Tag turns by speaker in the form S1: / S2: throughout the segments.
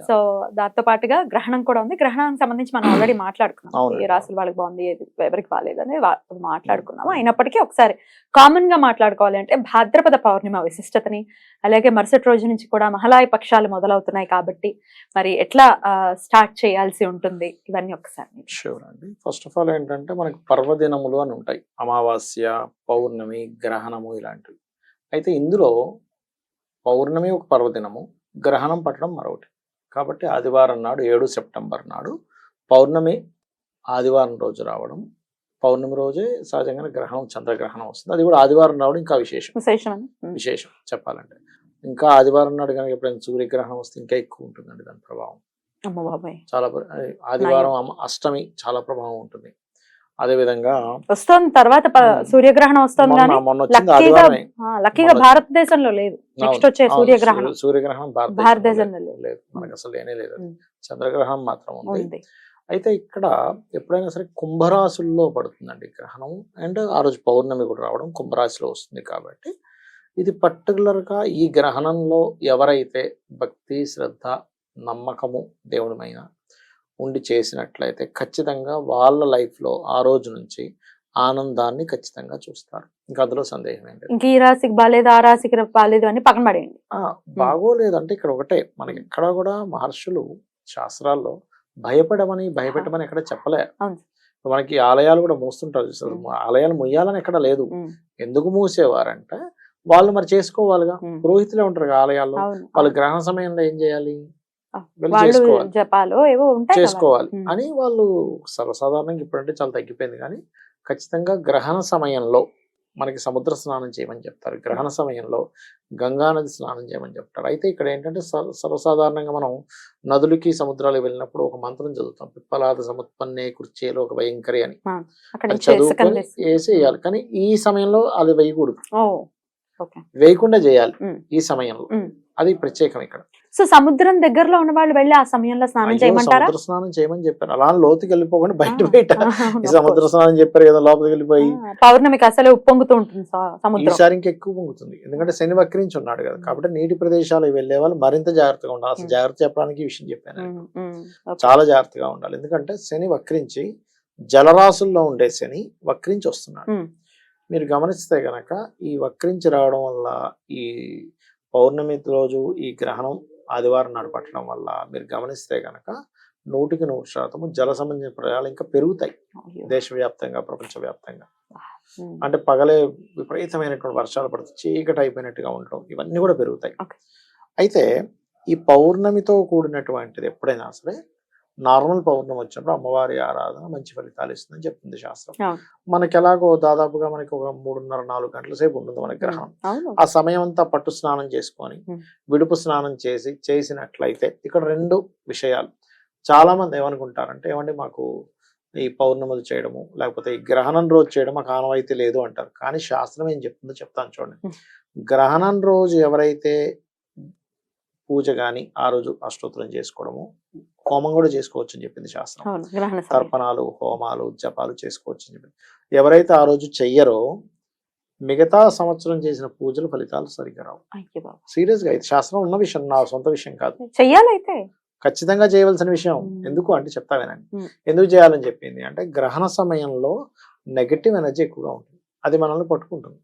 S1: So దాంతో పాటుగా గ్రహణం కూడా ఉంది. గ్రహణానికి సంబంధించి మనం ఆల్రెడీ మాట్లాడుకున్నాం. ఏ రాసులు వాళ్ళకి బాగుంది ఎవరికి బాగాలేదని వా- మాట్లాడుకున్నాం అయినప్పటికీ ఒకసారి కామన్గా మాట్లాడుకోవాలి అంటే భాద్రపద పౌర్ణిమ విశిష్టతని అలాగే మరుసటి రోజు నుంచి కూడా మహలాయ పక్షాలు మొదలవుతున్నాయి కాబట్టి మరి ఎట్లా స్టార్ట్ చేయాల్సి ఉంటుంది? ఇవన్నీ ఒకసారి.
S2: షూర్ అండి. ఫస్ట్ ఆఫ్ ఆల్ ఏంటంటే మనకి పర్వదినములు అని ఉంటాయి. అమావాస్య పౌర్ణమి గ్రహణము ఇలాంటివి. అయితే ఇందులో పౌర్ణమి ఒక పర్వదినము గ్రహణం పట్టడం మరొకటి. కాబట్టి ఆదివారం నాడు ఏడు సెప్టెంబర్ నాడు పౌర్ణమి ఆదివారం రోజు రావడం. పౌర్ణమి రోజే సహజంగానే గ్రహణం చంద్రగ్రహణం వస్తుంది. అది కూడా ఆదివారం రావడం ఇంకా విశేషం. విశేషం. చెప్పాలంటే. ఇంకా ఆదివారం నాడు కనుక ఎప్పుడైనా సూర్యగ్రహణం వస్తే ఇంకా ఎక్కువ ఉంటుందండి దాని ప్రభావం. చాలా ఆదివారం అష్టమి చాలా ప్రభావం ఉంటుంది. అదే విధంగా
S1: వస్తుంది తర్వాత. సూర్యగ్రహణం వస్తుంది కానీ లక్కీగా భారతదేశంలో లేదు. నెక్స్ట్ వచ్చే సూర్యగ్రహణం.
S2: సూర్య- సూర్యగ్రహణం భారతదేశంలో లేదు. మనకి అసలు లేనే లేదు. చంద్రగ్రహణం మాత్రం ఉంది. అయితే ఇక్కడ ఎప్పుడైనా సరే కుంభరాశుల్లో పడుతుందండి గ్రహణం. అండ్ ఆ రోజు పౌర్ణమి కూడా రావడం కుంభరాశిలో వస్తుంది కాబట్టి ఇది particular గా ఈ గ్రహణంలో ఎవరైతే భక్తి శ్రద్ధ నమ్మకము దేవుడి మీద ఉండి చేసినట్లయితే ఖచ్చితంగా వాళ్ళ life లో ఆ రోజు నుంచి ఆనందాన్ని ఖచ్చితంగా చూస్తారు. ఇంకా అందులో సందేహం ఏం లేదు.
S1: ఇంక ఈ రాశికి బాగాలేదు ఆ రాశికి బాగాలేదు అని పక్కన పడేయండి.
S2: ఆ, బాగోలేదంటే ఇక్కడ ఒకటే. మనకి ఎక్కడ కూడా మహర్షులు శాస్త్రాల్లో భయపడమని భయపెట్టమని ఎక్కడ చెప్పలే. మనకి ఆలయాలు కూడా మూస్తుంటారు చూసారు. ఆలయాలు ముయ్యాలని ఎక్కడ లేదు. ఎందుకు మూసేవారంటే వాళ్ళు మరి చేసుకోవాలిగా. పురోహితులే ఉంటారు ఆలయాల్లో. వాళ్ళు గ్రహణ సమయంలో ఏం చేయాలి? వెళ్ళి.
S1: జపాలు ఏవో ఉంటాయి
S2: చేసుకోవాలి. అని వాళ్ళు సర్వసాధారణంగా ఇప్పుడంటే చాలా తగ్గిపోయింది కానీ ఖచ్చితంగా గ్రహణ సమయంలో మనకి సముద్ర స్నానం చేయమని చెప్తారు. గ్రహణ సమయంలో గంగా నది స్నానం చేయమని చెప్తారు. అయితే ఇక్కడ ఏంటంటే సర్వ- సర్వసాధారణంగా మనం నదులకి సముద్రాలకు వెళ్ళినప్పుడు ఒక మంత్రం చదువుతాం. పిప్పలాద సముత్పన్నే కుర్చేలో ఒక భయంకరి అని. చదువుకొని. వేసేయాలి. కానీ ఈ సమయంలో అది వేయకూడదు. వేయకుండా చేయాలి. ఈ సమయంలో. అది ప్రత్యేకం ఇక్కడ.
S1: సో సముద్రం దగ్గరలో ఉన్న వాళ్ళు వెళ్ళి ఆ సమయంలో స్నానం చేయమంటారా?
S2: సముద్ర స్నానం చేయమని చెప్పారు. అలా లోతుకి వెళ్ళిపోకుండా బయట బయట ఈ సముద్ర. స్నానం చెప్పారు కదా లోపలికి వెళ్ళిపోయి.
S1: పౌర్ణమికి అసలే ఉప్పొంగుతూ ఉంటుంది సముద్రం.
S2: ఈసారి ఇంకా ఎక్కువ పొంగుతుంది. ఎందుకంటే శని వక్రించి ఉన్నాడు కదా కాబట్టి నీటి ప్రదేశాలకు వెళ్ళే వాళ్ళు మరింత జాగ్రత్తగా ఉండాలి. అసలు. జాగ్రత్త చెప్పడానికి ఈ విషయం చెప్పాను. చాలా జాగ్రత్తగా ఉండాలి. ఎందుకంటే శని వక్రించి జలరాశుల్లో ఉండే శని వక్రించి వస్తున్నాడు. మీరు గమనిస్తే గనక ఈ వక్రించి రావడం వల్ల ఈ పౌర్ణమి రోజు ఈ గ్రహణం ఆదివారం నాడు పట్టడం వల్ల మీరు గమనిస్తే గనక నూటికి నూరు శాతము జల సంబంధించిన ప్రయాణాలు ఇంకా పెరుగుతాయి. దేశవ్యాప్తంగా ప్రపంచవ్యాప్తంగా అంటే పగలే విపరీతమైనటువంటి వర్షాలు పడుతూ చీకటి అయిపోయినట్టుగా ఉండటం ఇవన్నీ కూడా పెరుగుతాయి. అయితే ఈ పౌర్ణమితో కూడినటువంటిది ఎప్పుడైనా సరే నార్మల్ పౌర్ణమి వచ్చినప్పుడు అమ్మవారి ఆరాధన మంచి ఫలితాలు ఇస్తుందని చెప్తుంది శాస్త్రం. మనకి ఎలాగో దాదాపుగా మనకి ఒక మూడున్నర నాలుగు గంటల సేపు ఉంటుంది మన గ్రహణం ఆ సమయం అంతా పట్టు స్నానం చేసుకొని. విడుపు స్నానం చేసి చేసినట్లయితే ఇక్కడ రెండు విషయాలు చాలా మంది ఏమనుకుంటారంటే ఏమంటే మాకు ఈ పౌర్ణములు చేయడము లేకపోతే ఈ గ్రహణం రోజు చేయడం మాకు ఆనవాయితీ లేదు అంటారు కానీ శాస్త్రం ఏం చెప్తుందో చెప్తాను చూడండి. గ్రహణం రోజు ఎవరైతే పూజ కానీ ఆ రోజు అష్టోత్తరం చేసుకోవడము హోమం కూడా చేసుకోవచ్చు అని చెప్పింది శాస్త్రం. తర్పణాలు హోమాలు జపాలు చేసుకోవచ్చు అని చెప్పింది. ఎవరైతే ఆ రోజు చెయ్యరో మిగతా సంవత్సరం చేసిన పూజలు ఫలితాలు సరిగ్గా రావు. సీరియస్గా ఇది శాస్త్రం ఉన్న విషయం నా సొంత విషయం కాదు.
S1: చెయ్యాలైతే.
S2: ఖచ్చితంగా చేయవలసిన విషయం. ఎందుకు అంటే చెప్తా వినండి. ఎందుకు చేయాలని చెప్పింది అంటే గ్రహణ సమయంలో నెగటివ్ ఎనర్జీ ఎక్కువగా ఉంటుంది. అది మనల్ని పట్టుకుంటుంది.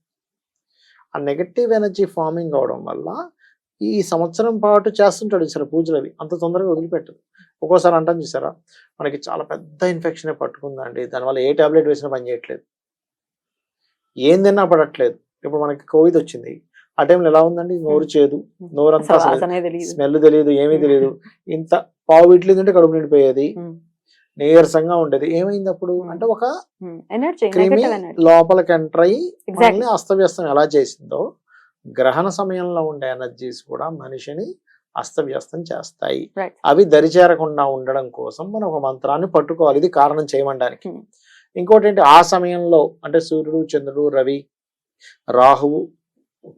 S2: ఆ నెగటివ్ ఎనర్జీ ఫార్మింగ్ అవడం వల్ల ఈ సంవత్సరం పాటు చేస్తుంటాడు సరే పూజలు అవి. అంత తొందరగా వదిలిపెట్టదు ఒక్కోసారి అంటాం చూసారా? మనకి చాలా పెద్ద ఇన్ఫెక్షన్ పట్టుకుందండి. దానివల్ల ఏ టాబ్లెట్ వేసినా పని చేయట్లేదు. ఏం తిన్నా పడట్లేదు. ఇప్పుడు మనకి కోవిడ్ వచ్చింది. ఆ టైంలో ఎలా ఉందండి? నోరు చేదు. నోరంతా
S1: తెలియదు
S2: స్మెల్ తెలియదు ఏమీ తెలియదు ఇంత పావు ఇడ్లీ తింటే కడుపు నిండిపోయేది. నీరసంగా ఉండేది. ఏమైంది అప్పుడు. అంటే ఒక క్రిమి లోపలికి ఎంటర్ అయ్యి అస్తవ్యస్తం ఎలా చేసిందో గ్రహణ సమయంలో ఉండే ఎనర్జీస్ కూడా మనిషిని అస్తవ్యస్తం చేస్తాయి. అవి దరిచేరకుండా ఉండడం కోసం మనం ఒక మంత్రాన్ని పట్టుకోవాలి ఇది కారణం చేయమనడానికి
S1: Hmm.
S2: ఇంకోటి ఏంటి ఆ సమయంలో అంటే సూర్యుడు చంద్రుడు రవి రాహువు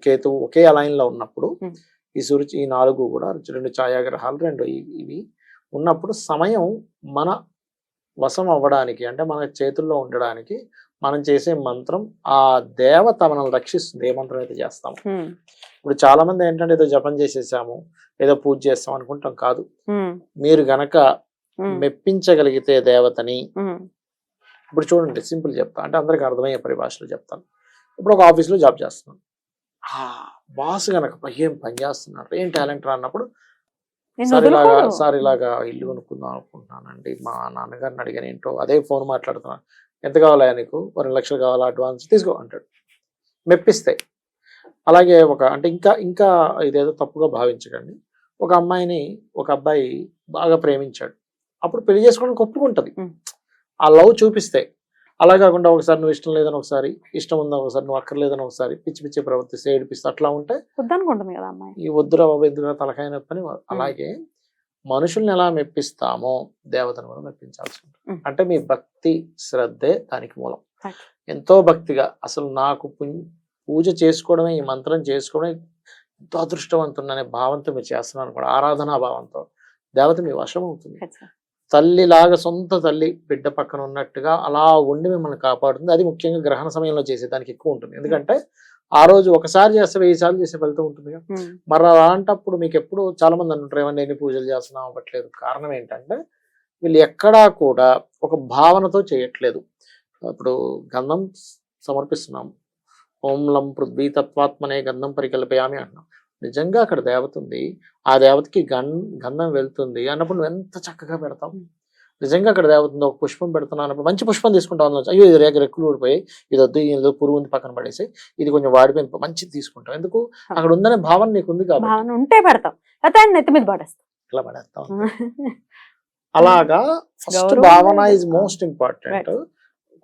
S2: కేతువు ఒకే అలైన్లో ఉన్నప్పుడు
S1: Hmm.
S2: ఈ సూర్యు ఈ నాలుగు కూడా రెండు ఛాయాగ్రహాలు రెండు ఇవి ఉన్నప్పుడు సమయం మన వశం అవ్వడానికి అంటే మన చేతుల్లో ఉండడానికి మనం చేసే మంత్రం ఆ దేవత మనల్ని రక్షిస్తుంది ఏ మంత్రం అయితే చేస్తాం
S1: ఉమ్,
S2: ఇప్పుడు చాలా మంది ఏంటంటే ఏదో జపం చేసేసాము ఏదో పూజ చేస్తాం అనుకుంటాం కాదు. మీరు గనక మెప్పించగలిగితే దేవతని ఇప్పుడు చూడండి సింపుల్ చెప్తా. అంటే అందరికి అర్థమయ్యే పరిభాషలో చెప్తాను. ఇప్పుడు ఒక ఆఫీస్లో జాబ్ చేస్తున్నాను. ఆ బాస్ గనక "పై ఏం పని చేస్తున్నారు ఏం టాలెంట్ రా అన్నప్పుడు సార్ ఇలాగా. సార్ ఇలాగా ఇల్లు కొనుక్కుందాం అనుకుంటున్నానండి మా నాన్నగారిని అడిగాను ఏంటో? అదే ఫోన్ మాట్లాడుతున్నాను ఎంత కావాలా నీకు? రెండు లక్షలు కావాలా అడ్వాన్స్? తీసుకో అంటాడు. మెప్పిస్తాయి. అలాగే ఒక అంటే ఇంకా ఇంకా ఇదేదో తప్పుగా భావించకండి. ఒక అమ్మాయిని ఒక అబ్బాయి బాగా ప్రేమించాడు. అప్పుడు పెళ్ళి చేసుకోవడానికి ఒప్పుకుంటది. ఆ లవ్ చూపిస్తే అలా కాకుండా ఒకసారి నువ్వు ఇష్టం లేదని ఒకసారి ఇష్టం ఉందా ఒకసారి నువ్వు అక్కర్లేదని ఒకసారి పిచ్చి పిచ్చి ప్రవర్తిస్తే ఏడిపిస్తే అట్లా ఉంటే
S1: వద్దనుకుంటుంది కదా అమ్మాయి.
S2: ఈ వద్దురా బాబు ఎందుకు తలకాయ అని అలాగే మనుషుల్ని ఎలా మెప్పిస్తామో దేవతను కూడా మెప్పించాల్సి ఉంటుంది. అంటే మీ భక్తి శ్రద్ధే దానికి మూలం. ఎంతో భక్తిగా అసలు నాకు పూజ చేసుకోవడమే ఈ మంత్రం చేసుకోవడమే ఎంతో అదృష్టవంతుడనే భావంతో మీరు చేస్తున్నాను కూడా ఆరాధనా భావంతో దేవత మీ వశం అవుతుంది. తల్లిలాగా సొంత తల్లి బిడ్డ పక్కన ఉన్నట్టుగా అలా ఉండి మిమ్మల్ని కాపాడుతుంది. అది ముఖ్యంగా గ్రహణ సమయంలో చేసే దానికి ఎక్కువ ఉంటుంది. ఎందుకంటే ఆ రోజు ఒకసారి చేస్తే వెయ్యి సార్లు చేసే ఫలితం ఉంటుంది కదా.
S1: ఉమ్,
S2: మరి అలాంటప్పుడు మీకు ఎప్పుడు చాలా మంది అంటుంటారు ఏమన్నా ఎన్ని పూజలు చేస్తున్నాం అవ్వట్లేదు. కారణం ఏంటంటే వీళ్ళు ఎక్కడా కూడా ఒక భావనతో చేయట్లేదు. ఇప్పుడు గంధం సమర్పిస్తున్నాం. ఓం లం పృథ్వీ తత్వాత్మనే గంధం పరికల్పయామి అంటున్నాం. నిజంగా అక్కడ దేవత ఉంది. ఆ దేవతకి గన్ గంధం వెళ్తుంది అన్నప్పుడు నువ్వు ఎంత చక్కగా పెడతావు? నిజంగా అక్కడ దేవత ఉంది ఒక పుష్పం పెడుతున్నావు అన్నప్పుడు మంచి పుష్పం తీసుకుంటావు అందులో అయ్యో ఇది రేగ రెక్కులు ఊడిపోయి ఇది వద్దు ఇది పురుగు ఉంది పక్కన పడేసి ఇది కొంచెం వాడిపోయింది మంచిది తీసుకుంటావు ఎందుకు? అక్కడ ఉందనే భావన నీకు ఉంది కాబట్టి.
S1: ఉంటే పెడతాం. అయితే నెత్తి మీద పడేస్తాం.
S2: ఇట్లా పడేస్తాం. అలాగా ఫస్ట్ భావన. ఇస్ మోస్ట్ ఇంపార్టెంట్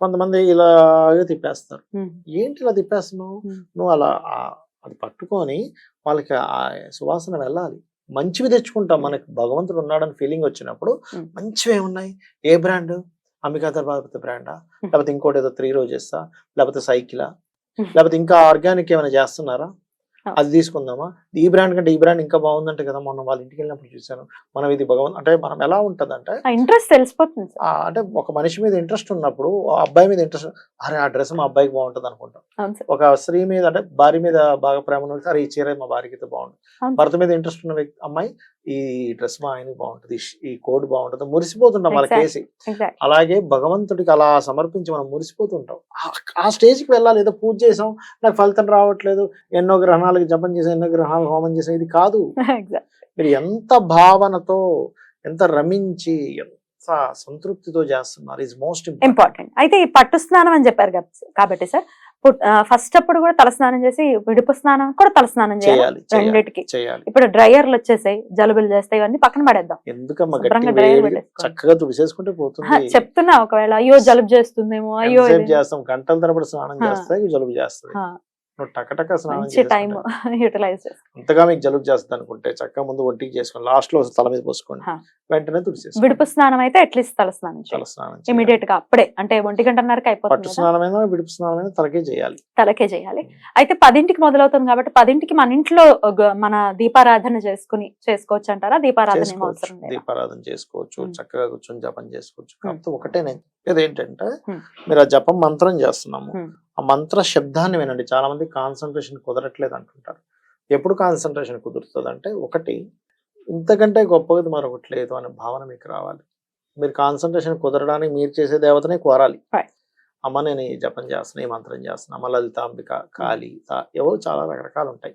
S2: కొంతమంది ఇలాగే తిప్పేస్తారు.
S1: ఉమ్,
S2: ఏంటి ఇలా తిప్పేస్తున్నావు?
S1: Hmm.
S2: నువ్వు అలా అది పట్టుకొని వాళ్ళకి ఆ సువాసన వెళ్ళాలి. మంచివి తెచ్చుకుంటాం మనకి భగవంతుడు ఉన్నాడని ఫీలింగ్ వచ్చినప్పుడు. మంచివి ఏమున్నాయి ఏ బ్రాండ్ అంబికా దర్బాపతి బ్రాండా. లేకపోతే ఇంకోటి ఏదో త్రీ రోజెస్సా లేకపోతే సైకిలా. లేకపోతే ఇంకా ఆర్గానిక్ ఏమైనా చేస్తున్నారా. అది తీసుకుందామా? ఈ బ్రాండ్ కంటే ఈ బ్రాండ్ ఇంకా బాగుందంటే కదా మొన్న వాళ్ళ ఇంటికి వెళ్ళినప్పుడు చూశాను. మనం ఇది భగవంత్ అంటే మనం ఎలా ఉంటదంటే
S1: ఆ ఇంట్రెస్ట్ తెలిసిపోతుంది
S2: అంటే ఒక మనిషి మీద ఇంట్రెస్ట్ ఉన్నప్పుడు అబ్బాయి మీద ఇంట్రెస్ట్ అరే ఆ డ్రెస్ మా అబ్బాయికి బాగుంటుంది అనుకుంటాం. ఒక స్త్రీ మీద అంటే భార్య మీద బాగా ప్రేమ అరే ఈ చీర మా భార్యకి బాగుంటుంది. భర్త మీద ఇంట్రెస్ట్ ఉన్న వ్యక్తి అమ్మాయి ఈ డ్రెస్ మా ఆయనకి బాగుంటుంది ఈ కోడ్ బాగుంటుంది మురిసిపోతుంటాం
S1: Exactly.
S2: కేసి. అలాగే భగవంతుడికి అలా సమర్పించి మనం మురిసిపోతుంటాం. ఆ- స్టేజ్కి వెళ్ళాలి ఏదో పూజ చేసాం నాకు ఫలితం రావట్లేదు ఎన్నో గ్రహణాలకు జపం చేసాం ఎన్నో గ్రహాలు హోమం చేసాం ఇది కాదు. మీరు ఎంత భావనతో ఎంత రమించి ఎంత సంతృప్తితో చేస్తున్నారు ఇస్ మోస్ట్ ఇంపార్టెంట్
S1: అయితే ఈ పట్టు స్నానం అని చెప్పారు కాబ- కాబట్టి సార్ ఫస్ట్ అప్పుడు కూడా తల స్నానం చేసి విడుపు స్నానం కూడా తల స్నానం చేయాలి రెండిటికి. ఇప్పుడు డ్రైయర్లు వచ్చేసాయి జలుబులు చేస్తాయి ఇవన్నీ పక్కన పడేద్దాం.
S2: ఎందుకమ్మా. చక్కగా తుడిసేసుకుంటే
S1: హా,
S2: పోతుంది
S1: చెప్తున్నా ఒకవేళ అయ్యో జలుబు చేస్తుందేమో అయ్యో
S2: చేస్తాం? గంటల తరబడి స్నానం
S1: హా.
S2: చేస్తే జలుబు నువ్వు టకటక స్నానం
S1: మంచి టైం యూటిలైజ్
S2: అంతగా మీకు జలుబు చేస్తుంది అనుకుంటే చక్కగా ముందు ఒంటికి చేసుకొని లాస్ట్లో తల మీద పోసుకోండి. వెంటనే తుడిసేసుకోండి
S1: విడుపు స్నానం అయితే అట్లీస్ట్ తల స్నానం
S2: తల స్నానం.
S1: ఇమీడియట్గా అప్పుడే అంటే ఒంటి గంటన్నరకి అయిపోతుంది
S2: పట్టు స్నానమైనా విడుపు స్నానమైనా తలకే చేయాలి.
S1: తలకే చేయాలి. అయితే పదింటికి మొదలవుతుంది కాబట్టి పదింటికి మన ఇంట్లో మన దీపారాధన చేసుకుని చేసుకోవచ్చు అంటారా? దీపారాధన
S2: దీపారాధన చేసుకోవచ్చు. చక్కగా కూర్చొని జపం చేసుకోవచ్చు. కాకపోతే ఒకటే
S1: ఉమ్.
S2: మీరు ఆ జపం మంత్రం చేస్తున్నాము. ఆ మంత్ర శబ్దాన్ని వినండి చాలా మంది కాన్సన్ట్రేషన్ కుదరట్లేదు అంటుంటారు ఎప్పుడు కాన్సన్ట్రేషన్ కుదురుతుంది అంటే ఒకటి ఇంతకంటే గొప్పది మరొకటి లేదు అనే భావన మీకు రావాలి మీరు కాన్సన్ట్రేషన్ కుదరడానికి మీరు చేసే దేవతనే కోరాలి. అమ్మ నేను ఈ జపం చేస్తున్నా ఈ మంత్రం చేస్తున్నా అమ్మ లలితాంబిక కాళీ ఏవో చాలా రకరకాలు ఉంటాయి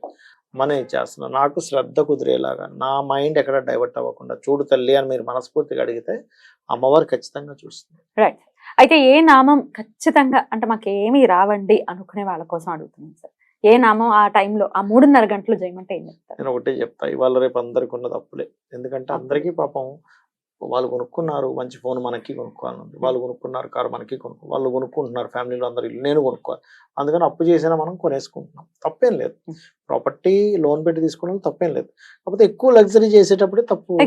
S2: అమ్మ నేను ఇది చేస్తున్నా. నాకు శ్రద్ధ కుదిరేలాగా నా మైండ్ ఎక్కడ డైవర్ట్ అవ్వకుండా చూడు తల్లి అని మీరు మనస్ఫూర్తిగా అడిగితే అమ్మవారు ఖచ్చితంగా చూస్తుంది.
S1: రైట్ అయితే ఏ నామం ఖచ్చితంగా అంటే మాకు ఏమీ రావండి అనుకునే వాళ్ళ కోసం అడుగుతున్నాను సార్. ఏ నామం ఆ టైంలో ఆ మూడున్నర గంటలు చేయమంటే ఏం చెప్తారు?
S2: నేను ఒకటే చెప్తా ఇవాళ రేపు అందరికి ఉన్న తప్పులే. ఎందుకంటే. అందరికీ పాపం వాళ్ళు కొనుక్కున్నారు మంచి ఫోన్ మనకి కొనుక్కోవాలని వాళ్ళు కొనుక్కున్నారు కారు మనకి కొనుక్కో వాళ్ళు కొనుక్కుంటున్నారు ఫ్యామిలీలో అందరు ఇల్లు నేను కొనుక్కోవాలి. అందుకని అప్పు చేసినా మనం కొనేసుకుంటున్నాం. తప్పేం లేదు.
S1: Hmm.
S2: ప్రాపర్టీ లోన్ పెట్టి తీసుకోవడం తప్పేం లేదు. కాకపోతే ఎక్కువ లగ్జరీ చేసేటప్పుడే తప్పు.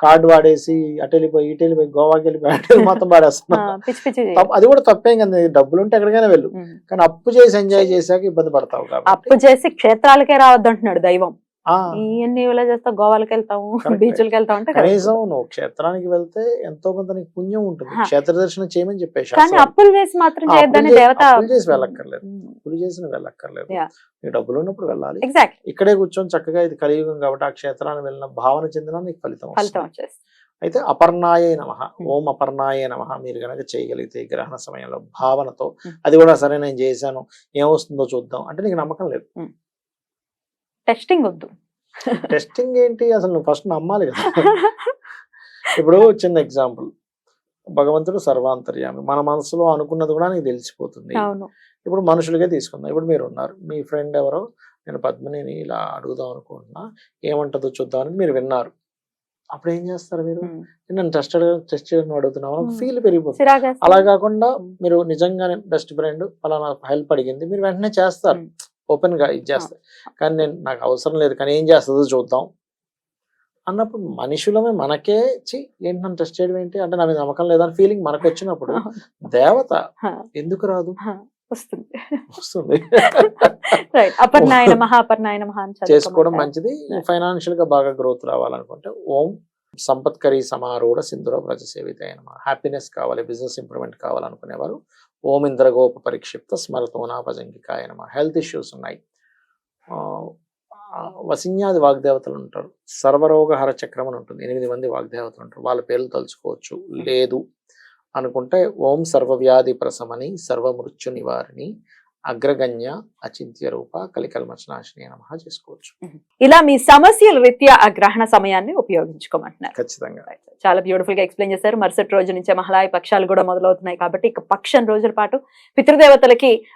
S2: కార్డు వాడేసి అటు వెళ్ళిపోయి ఇటు వెళ్ళిపోయి గోవాకి వెళ్ళిపోయి అటు మొత్తం తప్ప- అది కూడా తప్పేం కదా. డబ్బులు ఉంటే ఎక్కడికైనా వెళ్ళు.
S1: ఉమ్.
S2: కానీ అప్పు చేసి ఎంజాయ్ చేశాక ఇబ్బంది పడతావు కాబట్టి.
S1: అప్పు చేసి క్షేత్రాలకే రావద్దు అంటున్నాడు దైవం. ఇవన్నీ ఇలా చేస్తా గోవాలకు వెళ్తాము. బీచ్లకు వెళ్తాం అంటే.
S2: కనీసం నువ్వు క్షేత్రానికి వెళ్తే ఎంతో కొంత నీకు పుణ్యం ఉంటుంది. క్షేత్ర దర్శనం చేయమని చెప్పేసి
S1: కానీ అప్పులు చేసి మాత్రం చేయొద్దని దేవత
S2: అప్పులు చేసి వెళ్ళక్కర్లేదు. అప్పులు చేసి నువ్వు వెళ్ళక్కర్లేదు. నీ డబ్బులు ఉన్నప్పుడు వెళ్ళాలి. ఇక్కడే కూర్చొని చక్కగా ఇది కలియుగం కాబట్టి ఆ క్షేత్రానికి వెళ్ళిన భావన చెందిన నీకు ఫలితం
S1: ఫలితం. వచ్చేసి
S2: అయితే అపర్ణాయే నమ. ఓం అపర్ణాయే నమ. మీరు కనుక చేయగలిగితే ఈ గ్రహణ సమయంలో భావనతో. అది కూడా సరే నేను చేశాను. ఏమొస్తుందో చూద్దాం. అంటే నీకు నమ్మకం లేదు.
S1: టెస్టింగ్ వద్దు.
S2: టెస్టింగ్ ఏంటి? అసలు నువ్వు ఫస్ట్ నమ్మాలి కదా. ఇప్పుడు చిన్న ఎగ్జాంపుల్ భగవంతుడు సర్వాంతర్యామి. మన మనసులో అనుకున్నది కూడా నీకు తెలిసిపోతుంది. ఇప్పుడు మనుషులుగా తీసుకుందాం. ఇప్పుడు మీరు ఉన్నారు. మీ ఫ్రెండ్ ఎవరో నేను పద్మనిని ఇలా అడుగుదాం అనుకుంటున్నా. ఏమంటుందో చూద్దామని మీరు విన్నారు. అప్పుడు ఏం చేస్తారు మీరు?
S1: ఉమ్.
S2: నేను టెస్ట్ టెస్ట్ చేయడం అడుగుతున్నాను
S1: Hmm.
S2: ఫీల్ పెరిగిపోతుంది. అలా కాకుండా. మీరు నిజంగానే బెస్ట్ ఫ్రెండ్ పలానా హెల్ప్ అడిగింది మీరు వెంటనే చేస్తారు. ఓపెన్గా ఇది చేస్తారు కానీ నేను నాకు అవసరం లేదు. కానీ ఏం చేస్తుందో చూద్దాం. అన్నప్పుడు మనుషులమే మనకే చి ఏంటి నన్ను టెస్ట్ చేయడం ఏంటి? అంటే నా మీద నమ్మకం లేదని ఫీలింగ్ మనకు వచ్చినప్పుడు దేవత ఎందుకు రాదు?
S1: వస్తుంది.
S2: వస్తుంది.
S1: అపర్ణాయన మహా అపర్ణాయన మహా
S2: చేసుకోవడం. మంచిది. ఫైనాన్షియల్గా బాగా గ్రోత్ రావాలనుకుంటే ఓం సంపత్కరి సమారూఢ సింధుర వ్రజ సేవిత హ్యాపీనెస్ కావాలి బిజినెస్ ఇంప్రూవ్మెంట్ కావాలనుకునేవారు. ఓం ఇంద్రగోప పరిక్షిప్త స్మరతోనాపజంగికాయ నమ. హెల్త్ ఇష్యూస్ ఉన్నాయి. వసిన్యాది వాగ్దేవతలు ఉంటారు. సర్వరోగహర చక్రం అని ఉంటుంది. ఎనిమిది మంది వాగ్దేవతలు ఉంటారు. వాళ్ళ పేర్లు తలుచుకోవచ్చు. లేదు అనుకుంటే ఓం సర్వవ్యాధి ప్రసమని సర్వమృత్యు నివారిణి అగ్రగణ్య అచింత్య రూప కలికల్మచనాశిని నమ చేసుకోవచ్చు.
S1: ఇలా మీ సమస్యల రీత్యా ఆ గ్రహణ సమయాన్ని ఉపయోగించుకోమంటున్నారు.
S2: ఖచ్చితంగా.
S1: చాలా బ్యూటిఫుల్గా ఎక్స్ప్లెయిన్ చేశారు. మరుసటి రోజు నుంచే మహలాయ పక్షాలు కూడా మొదలవుతున్నాయి కాబట్టి ఇక పక్షం రోజుల పాటు పితృదేవతలకి